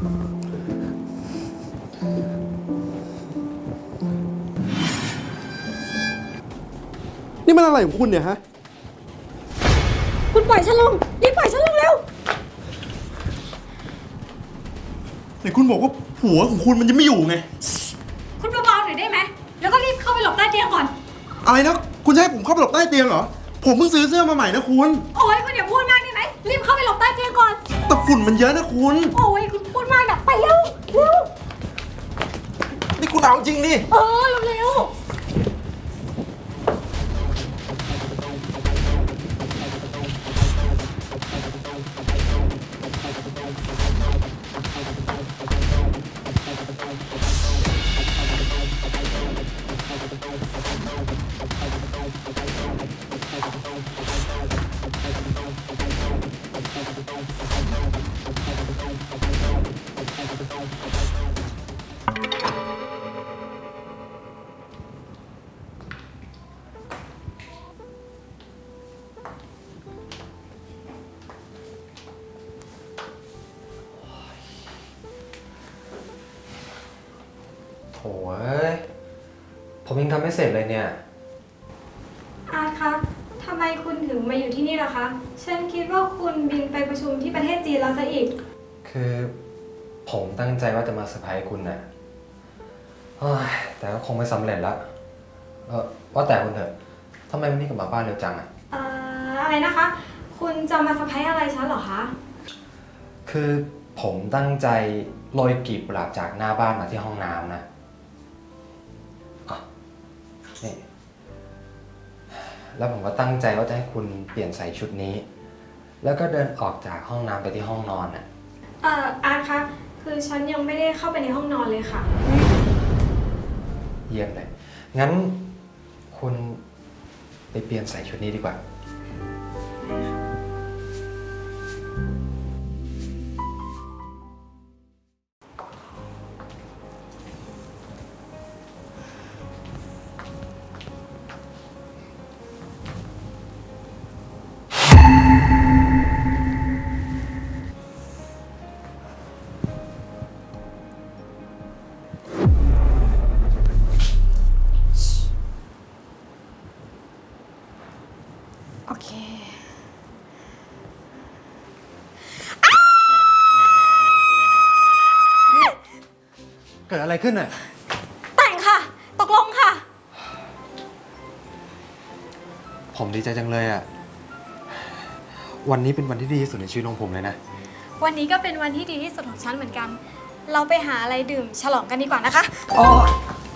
นี่มันอะไรของคุณเนี่ยฮะ คุณปล่อยฉันลงรีบปล่อยฉันลงเร็วไหนคุณบอกว่าผัวของคุณมันจะไม่อยู่ไง คุณเบาๆหน่อยได้ไหม แล้วก็รีบเข้าไปหลบใต้เตียงก่อน อะไรนะ คุณจะให้ผมเข้าไปหลบใต้เตียงเหรอ ผมเพิ่งซื้อเสื้อมาใหม่นะคุณ โอ้ยคุณอย่าพูดมากได้ไหมรีบเข้าไปหลบใต้เตียงก่อน แต่ฝุ่นมันเยอะนะคุณ โอ้ย จริงดิ เออเร็วโไม่เสร็จเลยเนี่ย อาร์ตคะทำไมคุณถึงมาอยู่ที่นี่ล่ะคะ ฉันคิดว่าคุณบินไปประชุมที่ประเทศจีนแล้วซะอีก คือผมตั้งใจว่าจะมาเซอร์ไพรส์คุณนะเฮ้ยแต่ก็คงไม่สำเร็จละเออว่าแต่คุณเถอะทำไมวันนี้กลับมาบ้านเร็วจังอะเอ่ออะไรนะคะ คุณจะมาสะพายอะไรฉันเหรอคะ คือผมตั้งใจโรยกลีบกุหลาบจากหน้าบ้านมาที่ห้องน้ำนะอะ นี่แล้วผมก็ตั้งใจว่าจะให้คุณเปลี่ยนใส่ชุดนี้ แล้วก็เดินออกจากห้องน้ำไปที่ห้องนอนน่ะ เอ่ออาร์ตคะ คือฉันยังไม่ได้เข้าไปในห้องนอนเลยค่ะ เยี่ยมเลย งั้นคุณไปเปลี่ยนใส่ชุดนี้ดีกว่า โอเคเกิดอะไรขึ้นน่ะแต่งค่ะ ตกลงค่ะ ผมดีใจจังเลยอะ วันนี้เป็นวันที่ดีที่สุดในชีวิตของผมเลยนะ วันนี้ก็เป็นวันที่ดีที่สุดของฉันเหมือนกัน เราไปหาอะไรดื่มฉลองกันดีกว่านะคะ อ๋อ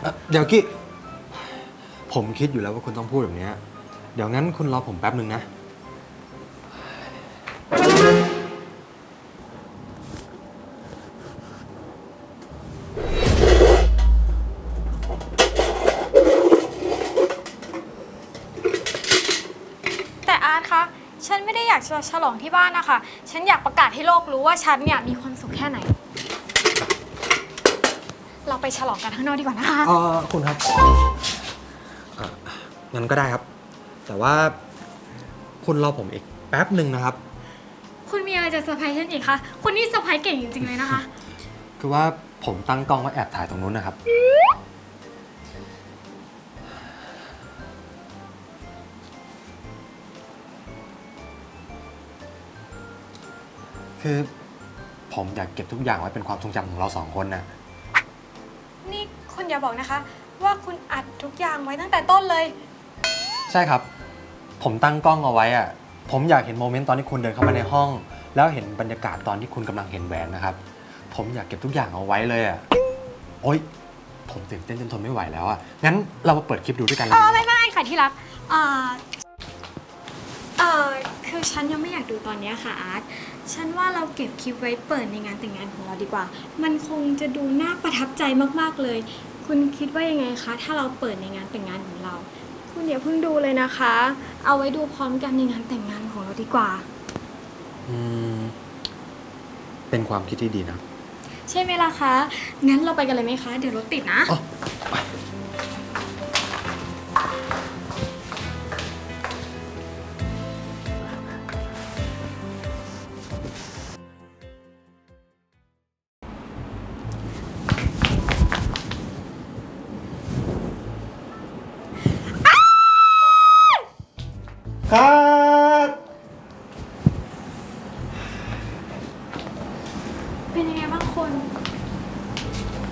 เอ่อเดี๋ยวกี้ ผมคิดอยู่แล้วว่าคุณต้องพูดแบบเนี้ย เดี๋ยวงั้นคุณรอผมแป๊บหนึ่งนะ แต่อาร์ตคะ ฉันไม่ได้อยากจะฉลองที่บ้านนะคะ ฉันอยากประกาศให้โลกรู้ว่าฉันเนี่ยมีความสุขแค่ไหน เราไปฉลองกันข้างนอกดีกว่านะคะ เออคุณครับเอ่องั้นก็ได้ครับ แต่ว่าคุณรอผมอีกแป๊บหนึ่งนะครับ คุณมีอะไรจะเซอร์ไพรส์ฉันอีกคะ คุณนี่เซอร์ไพรส์เก่งจริงๆเลยนะคะ คือว่าผมตั้งกล้องไว้แอบถ่ายตรงนู้นนะครับ คือผมอยากเก็บทุกอย่างไว้เป็นความทรงจำของเราสองคนน่ะนี่คุณอย่าบอกนะคะ ว่าคุณอัดทุกอย่างไว้ตั้งแต่ต้นเลย ใช่ครับ ผมตั้งกล้องเอาไว้อะผมอยากเห็นโมเมนต์ตอนที่คุณเดินเข้ามาในห้อง แล้วเห็นบรรยากาศตอนที่คุณกำลังเห็นแหวนนะครับ ผมอยากเก็บทุกอย่างเอาไว้เลยอะโอ๊ย ผมตื่นเต้นจนทนไม่ไหวแล้วอะงั้นเรามาเปิดคลิปดูด้วยกันเลยอ๋อไม่ไม่ค่ะที่รักอ่าเอ่อคือฉันยังไม่อยากดูตอนเนี้ยค่ะอาร์ตฉันว่าเราเก็บคลิปไว้เปิดในงานแต่งงานของเราดีกว่า มันคงจะดูน่าประทับใจมากๆเลย คุณคิดว่ายังไงคะ ถ้าเราเปิดในงานแต่งงานของเรา คุณอย่าเพิ่งดูเลยนะคะ เอาไว้ดูพร้อมกันในงานแต่งงานของเราดีกว่า อืม เป็นความคิดที่ดีนะ ใช่ไหมล่ะคะ งั้นเราไปกันเลยไหมคะ เดี๋ยวรถติดนะ อ๋อเป็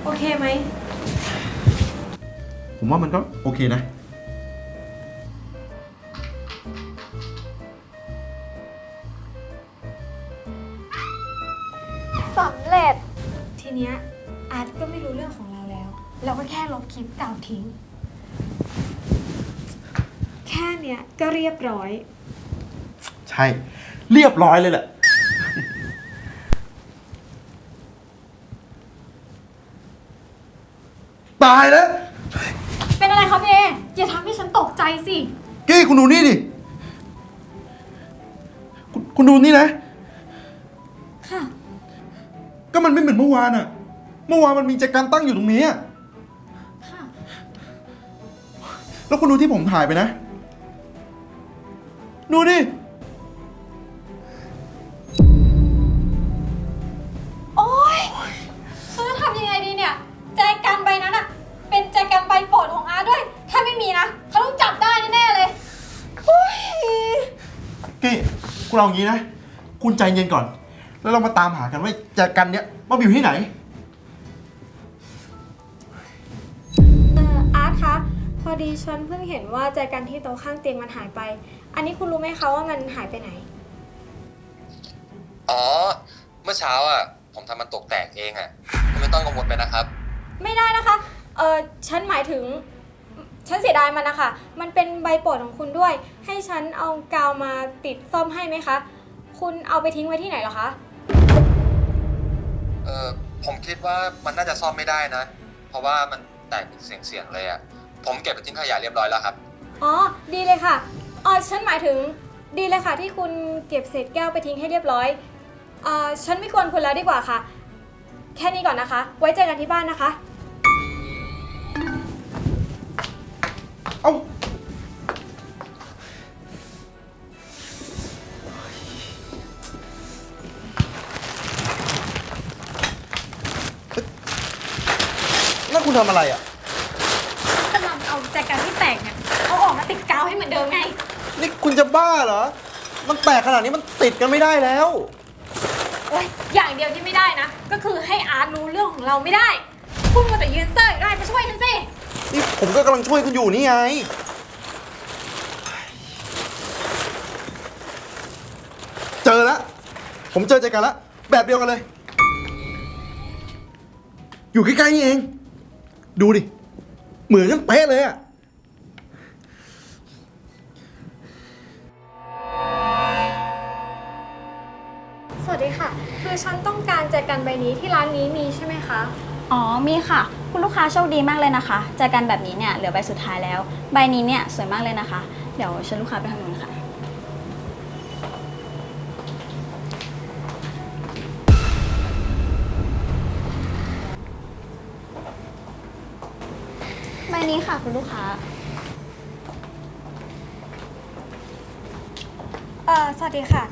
โอเคไหม ผมว่ามันก็โอเคนะ สำเร็จ ทีเนี้ยอาร์ตก็ไม่รู้เรื่องของเราแล้ว เราก็แค่ลบคลิปเก่าทิ้ง แค่เนี้ยก็เรียบร้อย ใช่ เรียบร้อยเลยแหละ ตายแล้ว เป็นอะไรครับเออย่าทำให้ฉันตกใจสิ กี้คุณดูนี่ดิคุณคุณดูนี่นะ ค่ะ ก็มันไม่เหมือนเมื่อวานอะเมื่อวานมันมีแจกันตั้งอยู่ตรงนี้อะค่ะ แล้วคุณดูที่ผมถ่ายไปนะ ดูดิ นใบนั้นอะเป็นแจกันใบโปรดของอาร์ตด้วย ถ้าไม่มีนะเขาต้องจับได้แน่ๆเลยโอ๊ยกี้คุณเอาอย่างนี้นะ คุณใจเย็นก่อน แล้วเรามาตามหากันว่าแจกันเนี้ยมันอยู่ที่ไหน เอออาร์ตคะพอดีฉันเพิ่งเห็นว่าแจกันที่โต๊ะข้างเตียงมันหายไป อันนี้คุณรู้ไหมคะว่ามันหายไปไหน อ๋อ เมื่อเช้าอะ ผมทำมันตกแตกเองอะ คุณไม่ต้องกังวลไปนะครับ ไม่ได้นะคะ เออฉันหมายถึง ฉันเสียดายมันนะคะ มันเป็นใบโปรดของคุณด้วย ให้ฉันเอากาวมาติดซ่อมให้ไหมคะ คุณเอาไปทิ้งไว้ที่ไหนเหรอคะ เออผมคิดว่ามันน่าจะซ่อมไม่ได้นะ เพราะว่ามันแตกเป็นเสียงๆเลยอะผมเก็บไปทิ้งขยะเรียบร้อยแล้วครับ อ๋อ ดีเลยค่ะอ๋อฉันหมายถึง ดีเลยค่ะที่คุณเก็บเศษแก้วไปทิ้งให้เรียบร้อยเอ่อฉันไม่ควรคุณแล้วดีกว่าค่ะ แค่นี้ก่อนนะคะ ไว้เจอกันที่บ้านนะคะ เอ้านั่นคุณทำอะไรอะ กำลังเอาแจกันที่แตกเนี่ยเอาออกมาติดกาวให้เหมือนเดิมไง นี่คุณจะบ้าเหรอ มันแตกขนาดนี้มันติดกันไม่ได้แล้ว โอ๊ยอย่างเดียวที่ไม่ได้นะ ก็คือให้อาร์ตรู้เรื่องของเราไม่ได้ คุณมัวแต่ยืนเซอร์ได้มาช่วยฉันสิ นี่ผมก็กำลังช่วยคุณอยู่นี่ไง เจอแล้วผมเจอใจกันแล้วแบบเดียวกันเลย อยู่ใกล้ๆนี่เอง ดูดิ เหมือนกันเป๊ะเลยอะ ฉันต้องการแจกันใบนี้ที่ร้านนี้มีใช่ไหมคะ อ๋อมีค่ะ คุณลูกค้าโชคดีมากเลยนะคะเจอกันแบบนี้เนี่ยเหลือใบสุดท้ายแล้ว ใบนี้เนี่ยสวยมากเลยนะคะ เดี๋ยวเชิญลูกค้าไปทางนู้นค่ะ ใบนี้ค่ะคุณลูกค้า เอ่อสวัสดีค่ะ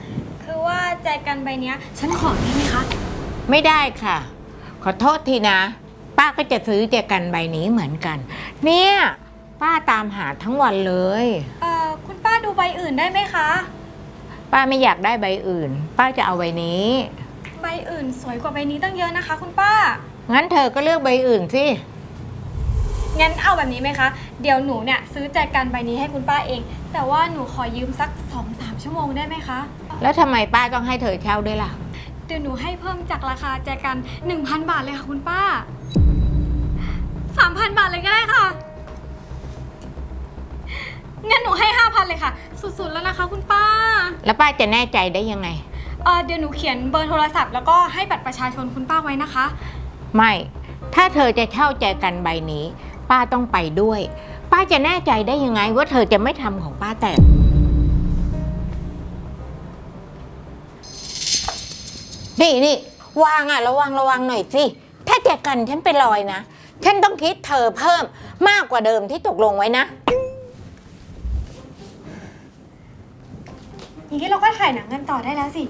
คือว่าแจกันใบเนี้ย ฉันขอได้ไหมคะ ไม่ได้ค่ะ ขอโทษทีนะ ป้าก็จะซื้อแจกันใบนี้เหมือนกัน เนี่ย ป้าตามหาทั้งวันเลย เอ่อ คุณป้าดูใบอื่นได้ไหมคะ ป้าไม่อยากได้ใบอื่น ป้าจะเอาใบนี้ ใบอื่นสวยกว่าใบนี้ตั้งเยอะนะคะ คุณป้า งั้นเธอก็เลือกใบอื่นสิงั้นเอาแบบนี้ไหมคะ เดี๋ยวหนูเนี่ยซื้อแจกันใบนี้ให้คุณป้าเอง แต่ว่าหนูขอยืมสัก2-3ชั่วโมงได้ไหมคะ แล้วทำไมป้าต้องให้เธอเช่าด้วยล่ะ เดี๋ยวหนูให้เพิ่มจากราคาแจกัน 1,000 บาทเลยค่ะคุณป้า 3,000 บาทเลยก็ได้ค่ะงั้นหนูให้5,000เลยค่ะ สุดๆแล้วนะคะคุณป้า แล้วป้าจะแน่ใจได้ยังไง เออเดี๋ยวหนูเขียนเบอร์โทรศัพท์แล้วก็ให้บัตรประชาชนคุณป้าไว้นะคะ ไม่ ถ้าเธอจะเช่าแจกันใบนี้ ป้าต้องไปด้วย ป้าจะแน่ใจได้ยังไงว่าเธอจะไม่ทำของป้าแตก นี่นี่วางอะระวังระวังหน่อยสิ ถ้าแจกันฉันเป็นรอยนะ ฉันต้องคิดเธอเพิ่มมากกว่าเดิมที่ตกลงไว้นะ อย่างนี้เราก็ถ่ายหนังกันต่อได้แล้วสิ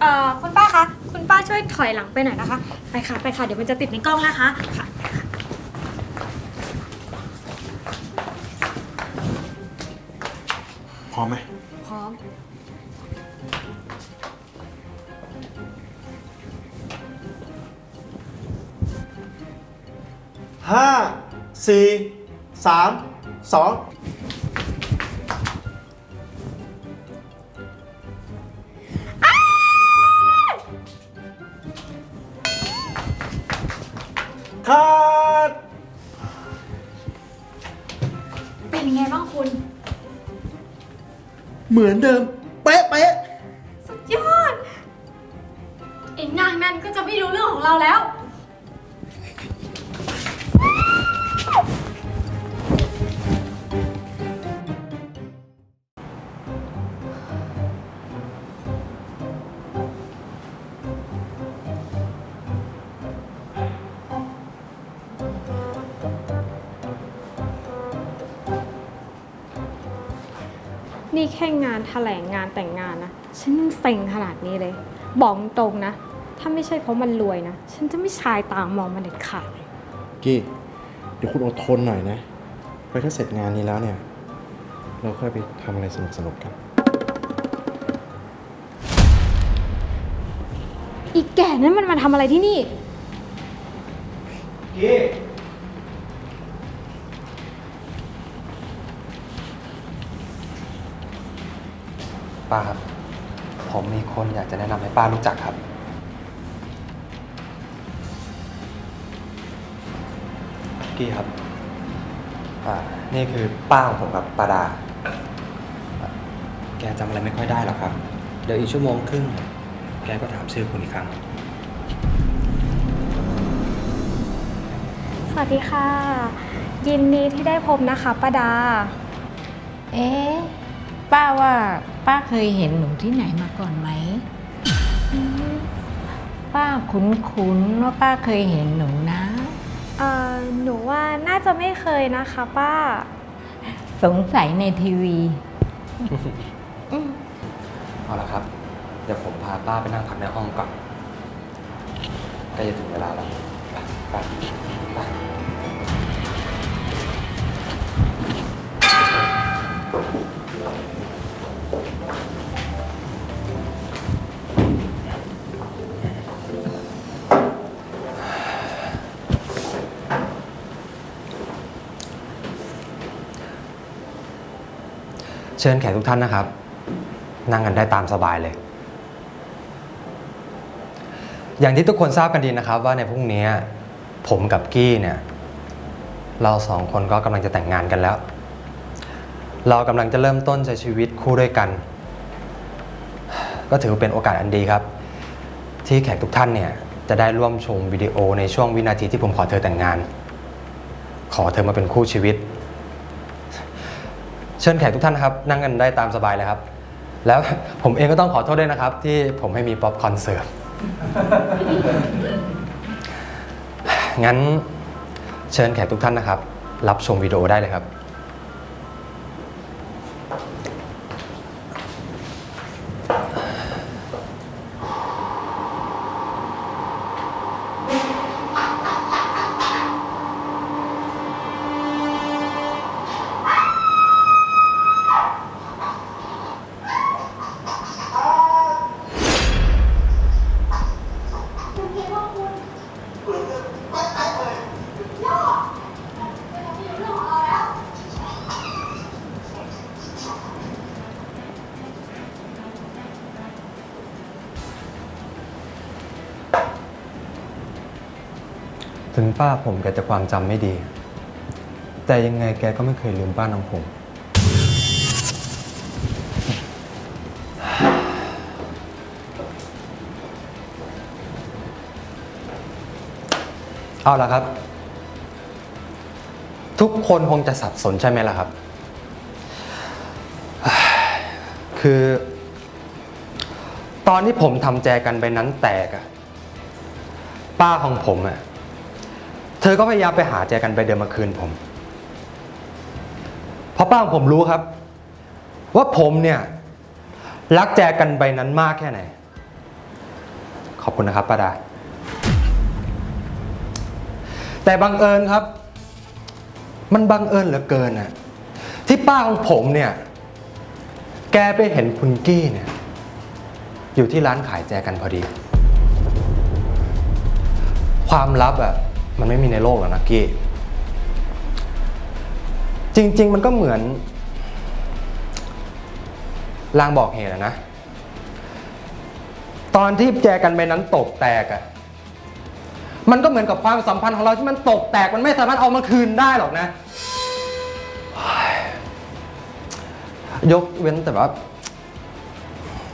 เอ่อคุณป้าคะ คุณป้าช่วยถอยหลังไปหน่อยนะคะ ไปค่ะ ไปค่ะ เดี๋ยวมันจะติดในกล้องนะคะค่ะพร้อมไหม พร้อม ห้าสี่สามสองคัดเป็นยังไงบ้างคุณ เหมือนเดิม เป๊ะเป๊ะสุดยอดไอ้นางนั่นก็จะไม่รู้เรื่องของเราแล้ว นี่แค่งานแถลงงานแต่งงานนะ ฉันยังเซ็งขนาดนี้เลย บอกตรงนะ ถ้าไม่ใช่เพราะมันรวยนะ ฉันจะไม่ชายตามมองมันเด็ดขาดเลยกี้ เดี๋ยวคุณอดทนหน่อยนะไปถ้าเสร็จงานนี้แล้วเนี่ย เราค่อยไปทำอะไรสนุกๆกัน อีกแก่นั้นมันมาทำอะไรที่นี่ กี้ ป้าครับ ผมมีคนอยากจะแนะนำให้ป้ารู้จักครับ กี้ครับ อ่า นี่คือป้าของผมครับป้าดาอะแกจำอะไรไม่ค่อยได้หรอกครับ เดี๋ยวอีกชั่วโมงครึ่งแกก็ถามชื่อคุณอีกครั้ง สวัสดีค่ะ ยินดีที่ได้พบนะคะป้าดา เอ๊ะ ป้าว่าป้าเคยเห็นหนูที่ไหนมาก่อนไหม ป้าคุ้นๆว่าป้าเคยเห็นหนูนะ เอ่อหนูว่าน่าจะไม่เคยนะคะ ป้า สงสัยในทีวี เอาละครับ เดี๋ยวผมพาป้าไปนั่งพักในห้องก่อนใกล้จะถึงเวลาแล้วไปไปไป ชิญแขกทุกท่านนะครับ นั่งกันได้ตามสบายเลย อย่างที่ทุกคนทราบกันดีนะครับ ว่าในพรุ่งนี้ผมกับกี้เนี่ยเราสองคนก็กำลังจะแต่งงานกันแล้ว เรากำลังจะเริ่มต้นใช้ชีวิตคู่ด้วยกัน ก็ถือเป็นโอกาสอันดีครับ ที่แขกทุกท่านเนี่ยจะได้ร่วมชมวิดีโอในช่วงวินาทีที่ผมขอเธอแต่งงาน ขอเธอมาเป็นคู่ชีวิต เชิญแขกทุกท่านนะครับ นั่งกันได้ตามสบายเลยครับ แล้วผมเองก็ต้องขอโทษด้วยนะครับ ที่ผมให้มีป๊อปคอนเสิร์ฟงั้นเชิญแขกทุกท่านนะครับ รับชมวิดีโอได้เลยครับ ถึงป้าผมแกจะความจำไม่ดี แต่ยังไงแกก็ไม่เคยลืมป้าน้องผม เอาละครับ ทุกคนคงจะสับสนใช่ไหมล่ะครับ คือ ตอนที่ผมทำแจกันไปนั้นแตกอะป้าของผมอะ เธอก็พยายามไปหาแจกันไปเดิมมาคืนผม เพราะป้าของผมรู้ครับ ว่าผมเนี่ย รักแจกันใบนั้นมากแค่ไหน ขอบคุณนะครับป้าดา แต่บังเอิญครับ มันบังเอิญเหลือเกินน่ะที่ป้าของผมเนี่ย แกไปเห็นคุณกี้เนี่ย อยู่ที่ร้านขายแจกันพอดี ความลับอะ มันไม่มีในโลกหรอกนะกี้ จริง ๆ มันก็เหมือนลางบอกเหตุอนะ ตอนที่แจกันใบนั้นตกแตกอะมันก็เหมือนกับความสัมพันธ์ของเราที่มันตกแตกมันไม่สามารถเอามาคืนได้หรอกนะ ยกเว้นแต่ว่า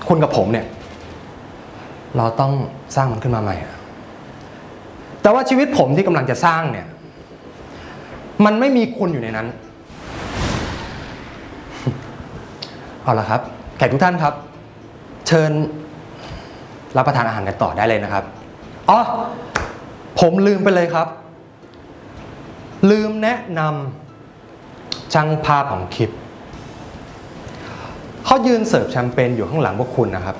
คุณกับผมเนี่ย เราต้องสร้างมันขึ้นมาใหม่อะ แต่ว่าชีวิตผมที่กำลังจะสร้างเนี่ย มันไม่มีคุณอยู่ในนั้น เอาละครับแขกทุกท่านครับ เชิญรับประทานอาหารกันต่อได้เลยนะครับอ๋อผมลืมไปเลยครับ ลืมแนะนำช่างภาพของคลิปเขายืนเสิร์ฟแชมเปญอยู่ข้างหลังพวกคุณนะครับ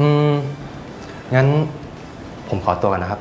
อืมงั้นผมขอตัวกันนะครับ